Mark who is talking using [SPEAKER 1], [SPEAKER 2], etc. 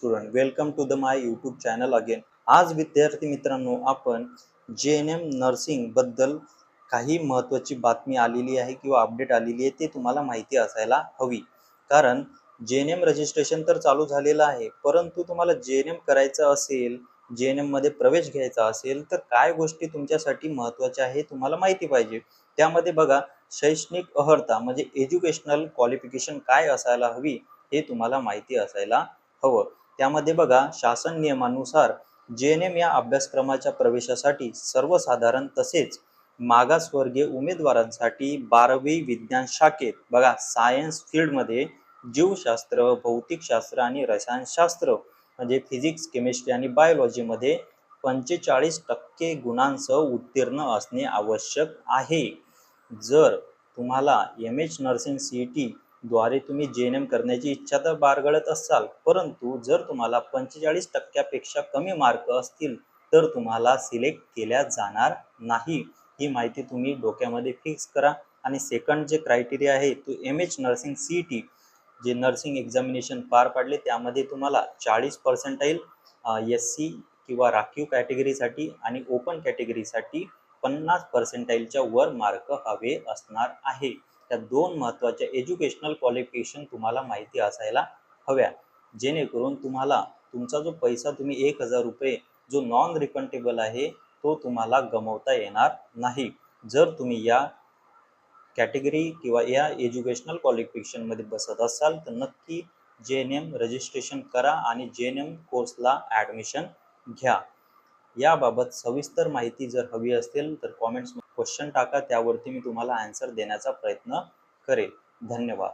[SPEAKER 1] Student welcome to the my YouTube channel again आज विद्यार्थी मित्रांनो आपण जे एन एम नर्सिंगबद्दल काही महत्त्वाची बातमी आलेली आहे किंवा अपडेट आलेली आहे ते तुम्हाला माहिती असायला हवी. कारण जे एन एम रजिस्ट्रेशन तर चालू झालेलं आहे परंतु तुम्हाला जे एन एम करायचं असेल जे एन एममध्ये प्रवेश घ्यायचा असेल तर काय गोष्टी तुमच्यासाठी महत्त्वाच्या आहे तुम्हाला माहिती पाहिजे. त्यामध्ये बघा शैक्षणिक अर्हता म्हणजे एज्युकेशनल क्वालिफिकेशन काय असायला हवी हे तुम्हाला माहिती असायला हवं. त्यामध्ये बघा शासन नियमानुसार जे एन एम या अभ्यासक्रमाच्या प्रवेशासाठी सर्वसाधारण तसेच मागासवर्गीय उमेदवारांसाठी बारावी विज्ञान शाखेत बघा सायन्स फील्डमध्ये जीवशास्त्र भौतिकशास्त्र आणि रसायनशास्त्र म्हणजे फिजिक्स केमिस्ट्री आणि बायोलॉजीमध्ये पंचेचाळीस टक्के गुणांसह उत्तीर्ण असणे आवश्यक आहे. जर तुम्हाला M H nursing C E T द्वारे तुम्ही जे एन एम करण्याची इच्छा तर बाळगळत असाल परंतु जर तुम्हाला पंचेचाळीस टक्क्यापेक्षा कमी मार्क असतील तर तुम्हाला सिलेक्ट केल्या जाणार नाही. ही माहिती तुम्ही डोक्यामध्ये फिक्स करा. आणि सेकंड जे क्रायटेरिया आहे तो M H nursing C E T जे नर्सिंग एक्झामिनेशन पार पाडले त्यामध्ये तुम्हाला चाळीस पर्सेंटाईल एस सी किंवा राखीव कॅटेगरीसाठी आणि ओपन कॅटेगरीसाठी पन्नास पर्सेंटाईलच्या वर मार्क हवे असणार आहे. त्या दोन महत्त्वाच्या एज्युकेशनल क्वालिफिकेशन तुम्हाला माहिती असायला हव्या. जेणेकरून तुम्हाला तुमचा जो पैसा तुम्ही एक हजार रुपये जो नॉन रिफंडेबल आहे तो तुम्हाला गमवता येणार नाही. जर तुम्ही या कॅटेगरी किंवा या एज्युकेशनल क्वालिफिकेशनमध्ये बसत असाल तर नक्की जे एन एम रजिस्ट्रेशन करा आणि जे एन एम कोर्सला ॲडमिशन घ्या. याबाबत सविस्तर माहिती जर हवी असेल तर कॉमेंट्स क्वेश्चन टाका. त्यावरती मी तुम्हाला आन्सर देण्याचा प्रयत्न करेल. धन्यवाद.